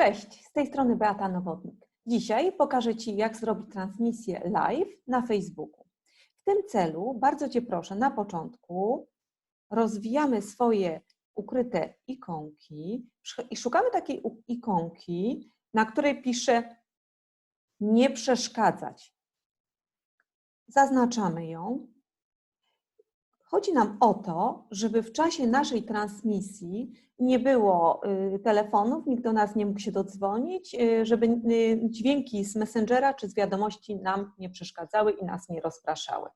Cześć, z tej strony Beata Nowotnik. Dzisiaj pokażę Ci, jak zrobić transmisję live na Facebooku. W tym celu bardzo Cię proszę, na początku rozwijamy swoje ukryte ikonki i szukamy takiej ikonki, na której pisze nie przeszkadzać. Zaznaczamy ją. Chodzi nam o to, żeby w czasie naszej transmisji nie było y, telefonów, nikt do nas nie mógł się dodzwonić, y, żeby y, dźwięki z Messengera czy z wiadomości nam nie przeszkadzały i nas nie rozpraszały.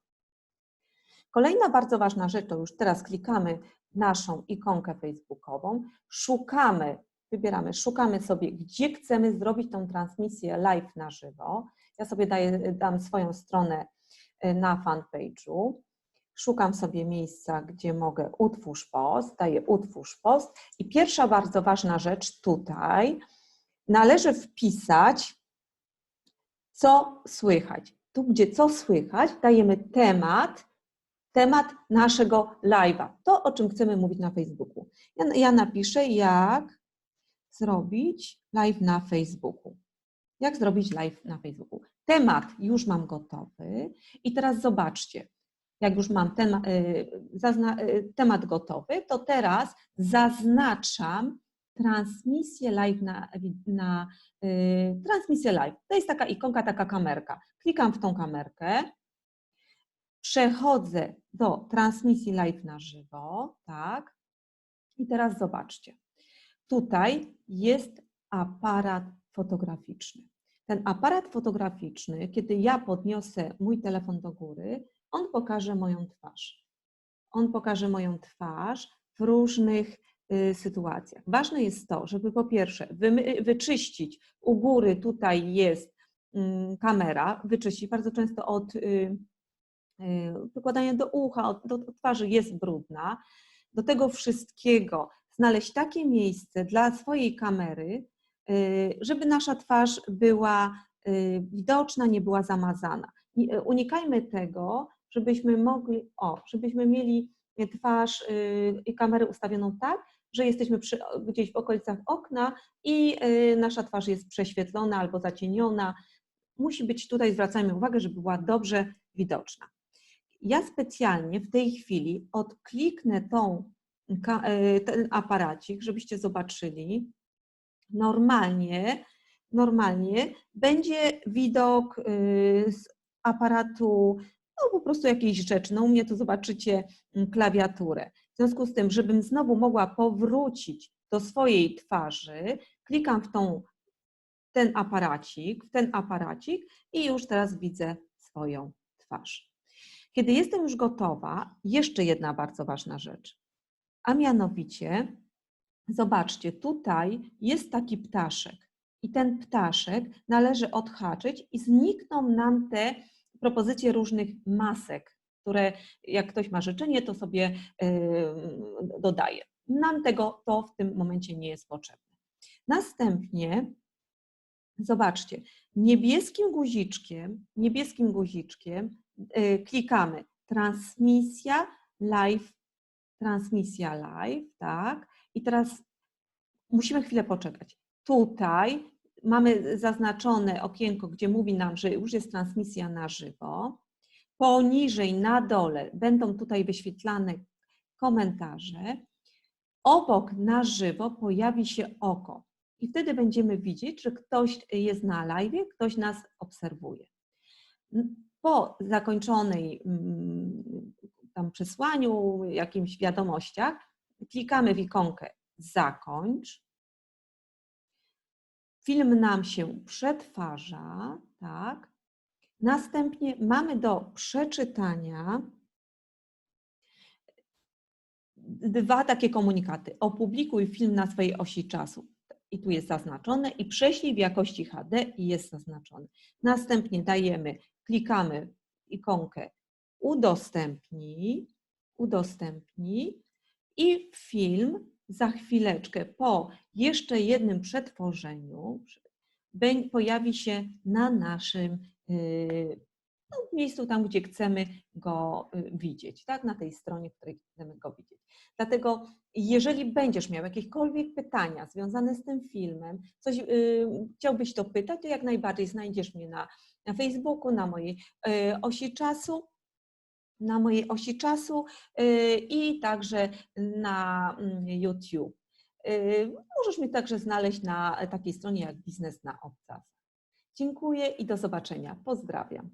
Kolejna bardzo ważna rzecz, to już teraz klikamy naszą ikonkę facebookową, szukamy, wybieramy, szukamy sobie, gdzie chcemy zrobić tą transmisję live na żywo. Ja sobie daję, dam swoją stronę na fanpage'u szukam sobie miejsca, gdzie mogę utwórz post, daję utwórz post i pierwsza bardzo ważna rzecz tutaj, należy wpisać, co słychać. Tu, gdzie co słychać, dajemy temat, temat naszego live'a. To, o czym chcemy mówić na Facebooku. Ja, ja napiszę, jak zrobić live na Facebooku. Jak zrobić live na Facebooku. Temat już mam gotowy i teraz zobaczcie jak już mam temat, y, temat gotowy, to teraz zaznaczam transmisję live na, na y, transmisję live. To jest taka ikonka, taka kamerka. Klikam w tą kamerkę, przechodzę do transmisji live na żywo, tak? I teraz zobaczcie. Tutaj jest aparat fotograficzny. Ten aparat fotograficzny, kiedy ja podniosę mój telefon do góry, pokaże moją twarz. On pokaże moją twarz w różnych y, sytuacjach. Ważne jest to, żeby po pierwsze wy, wyczyścić, u góry tutaj jest y, kamera, wyczyścić bardzo często od y, y wykładania do ucha, od, do, do twarzy jest brudna. Do tego wszystkiego znaleźć takie miejsce dla swojej kamery, żeby nasza twarz była widoczna, nie była zamazana. Unikajmy tego, żebyśmy mogli, o, żebyśmy mieli twarz y, i kamerę ustawioną tak, że jesteśmy przy, gdzieś w okolicach okna i y, nasza twarz jest prześwietlona albo zacieniona. Musi być tutaj, zwracajmy uwagę, żeby była dobrze widoczna. Ja specjalnie w tej chwili odkliknę tą, y, ten aparacik, żebyście zobaczyli. Normalnie, normalnie będzie widok z aparatu no po prostu jakieś rzeczy. No u mnie to zobaczycie mm, klawiaturę. W związku z tym, żebym znowu mogła powrócić do swojej twarzy, klikam w tą, ten aparacik, w ten aparacik i już teraz widzę swoją twarz. Kiedy jestem już gotowa, jeszcze jedna bardzo ważna rzecz. A mianowicie, zobaczcie, tutaj jest taki ptaszek i ten ptaszek należy odhaczyć i znikną nam te propozycje różnych masek, które jak ktoś ma życzenie, to sobie dodaje. Nam tego to w tym momencie nie jest potrzebne. Następnie zobaczcie, niebieskim guziczkiem, niebieskim guziczkiem y, klikamy transmisja live, transmisja live, tak? I teraz musimy chwilę poczekać. Tutaj mamy zaznaczone okienko, gdzie mówi nam, że już jest transmisja na żywo. Poniżej, na dole będą tutaj wyświetlane komentarze. Obok na żywo pojawi się oko i wtedy będziemy widzieć, że ktoś jest na live, ktoś nas obserwuje. Po zakończonej mm, tam przesłaniu, jakimś wiadomościach, klikamy w ikonkę zakończ Film nam się przetwarza, tak? Następnie mamy do przeczytania dwa takie komunikaty. Opublikuj film na swojej osi czasu. I tu jest zaznaczone i prześlij w jakości HD i jest zaznaczone. Następnie dajemy, klikamy ikonkę udostępnij, udostępnij i film za chwileczkę po jeszcze jednym przetworzeniu pojawi się na naszym, y, no, miejscu tam, gdzie chcemy go y, widzieć, tak? Na tej stronie, w której chcemy go widzieć. Dlatego, jeżeli będziesz miał jakiekolwiek pytania związane z tym filmem, coś y, chciałbyś to pytać, to jak najbardziej znajdziesz mnie na, na Facebooku, na mojej y, osi czasu na mojej osi czasu y, i także na mm, YouTube. Y, możesz mnie także znaleźć na takiej stronie jak Biznes na Obcas. Dziękuję i do zobaczenia. Pozdrawiam.